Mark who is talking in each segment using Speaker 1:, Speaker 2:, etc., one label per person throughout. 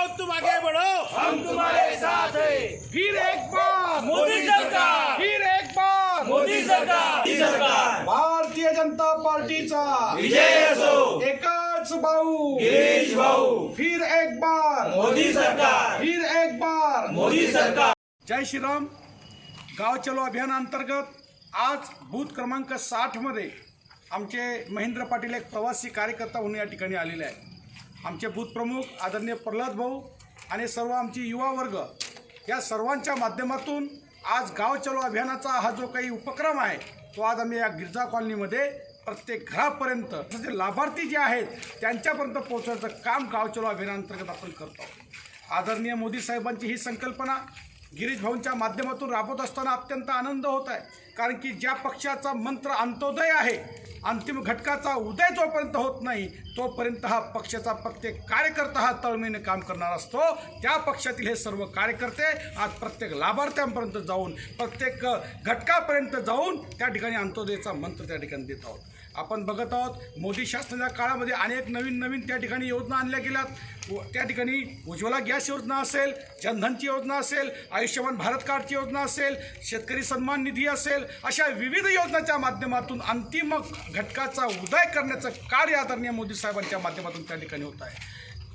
Speaker 1: आओ तुम आगे बढ़ो. हम तुम्हारे साथ है।
Speaker 2: फिर एक बार. मोदी सरकार. फिर एक बार. मोदी सरकार. भारतीय जनता पार्टी का
Speaker 1: विजय असो.
Speaker 2: भाऊ. फिर एक बार.
Speaker 1: मोदी सरकार.
Speaker 2: फिर एक बार.
Speaker 1: मोदी सरकार.
Speaker 2: जय श्री राम गाव चलो अभियान अंतर्गत आज बूथ क्रमांक साठ साठमध्ये आमचे महेंद्र पाटील एक प्रवासी कार्यकर्ता होऊन या ठिकाणी आलेले आहेत. आमचे बूथप्रमुख आदरणीय प्रल्हाद भाऊ आणि सर्व आमची युवा वर्ग या सर्वांच्या माध्यमातून आज गाव चलो अभियानाचा हा जो काही उपक्रम आहे तो आज आम्ही या गिरजा कॉलनीमध्ये प्रत्येक घरापर्यंत जे लाभार्थी जे आहेत त्यांच्यापर्यंत पोहोचवायचं काम गाव चलो अभियानांतर्गत आपण करतो आदरणीय मोदी साहेबांची ही संकल्पना गिरीश भाऊंच्या माध्यमातून राबवत असताना अत्यंत आनंद होत आहे. कारण की ज्या पक्षाचा मंत्र अंत्योदय आहे अंतिम घटकाचा उदय जोपर्यंत होत नाही तोपर्यंत हा पक्षाचा प्रत्येक कार्यकर्ता हा तळमेने काम करणार असतो. त्या पक्षातील हे सर्व कार्यकर्ते आज प्रत्येक लाभार्थ्यांपर्यंत जाऊन प्रत्येक घटकापर्यंत जाऊन त्या ठिकाणी अंत्योदयचा मंत्र त्या ठिकाणी देत आहोत. आपण बघत आहोत मोदी शासनाच्या काळामध्ये अनेक नवीन नवीन त्या ठिकाणी योजना आणल्या गेल्यात. व त्या ठिकाणी उज्ज्वला गॅस योजना असेल जनधनची योजना असेल आयुष्यमान भारत कार्डची योजना असेल शेतकरी सन्मान निधी असेल अशा विविध योजनांच्या माध्यमातून अंतिम घटकाचा उदय करण्याचं कार्य आदरणीय मोदी साहेबांच्या माध्यमातून त्या ठिकाणी होत आहे.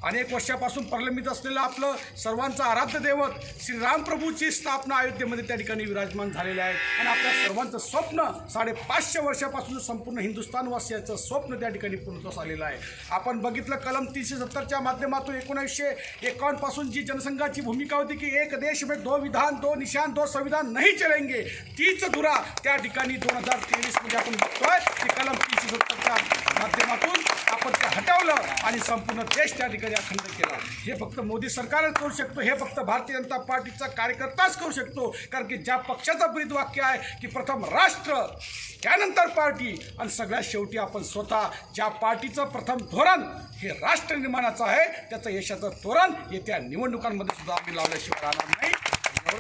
Speaker 2: अनेक वर्षापासून प्रलंबित असलेलं आपलं सर्वांचं आराध्य दैवत श्रीरामप्रभूची स्थापना अयोध्येमध्ये त्या ठिकाणी विराजमान झालेलं आहे. आणि आपल्या सर्वांचं स्वप्न साडेपाचशे वर्षापासून संपूर्ण हिंदुस्थानवासियाचं स्वप्न त्या ठिकाणी पूर्णत्वास आलेलं आहे. आपण बघितलं कलम तीनशे सत्तरच्या माध्यमातून एकोणीसशे एकावन्नपासून जी जनसंघाची भूमिका होती की एक देश में दो विधान दो निशान दो संविधान नाही चलेंगे तीच धुरा त्या ठिकाणी दोन हजार तेवीसमध्ये आपण बघतोय. की कलम तीनशे सत्तरच्या माध्यमातून पत्र हटवलं आणि संपूर्ण देश त्या ठिकाणी अखंड केला. हे फक्त मोदी सरकारच करू शकतो हे फक्त भारतीय जनता पार्टीचा कार्यकर्ताच करू शकतो. कारण की ज्या पक्षाचं ब्रीद वाक्य आहे की प्रथम राष्ट्र त्यानंतर पार्टी आणि सगळ्यात शेवटी आपण स्वतः. ज्या पार्टीचं प्रथम धोरण हे राष्ट्र निर्माणाचं आहे त्याचं यशाचं धोरण येत्या निवडणुकांमध्ये सुद्धा आम्ही लावल्याशिवाय राहणार नाही.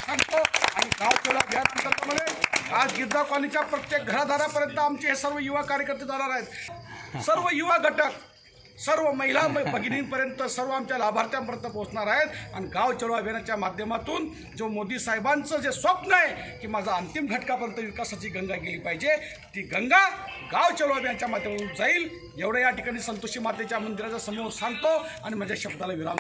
Speaker 2: सांगतो. आणि गाव चला अभियान आज गिरजा कॉलनीच्या प्रत्येक घरादारापर्यंत आमचे हे सर्व युवा कार्यकर्ते जाणार आहेत. सर्व युवा घटक सर्व महिला भगिनींपर्यंत सर्व आमच्या लाभार्थ्यांपर्यंत पोहोचणार आहेत. आणि गाव चलो अभियानाच्या माध्यमातून जो मोदी साहेबांचं जे स्वप्न आहे की माझा अंतिम घटकापर्यंत विकासाची गंगा गेली पाहिजे ती गंगा गाव चलो अभियानाच्या माध्यमातून जाईल. एवढं या ठिकाणी संतोषी मातेच्या मंदिराच्या समोर सांगतो आणि माझ्या शब्दाला विराम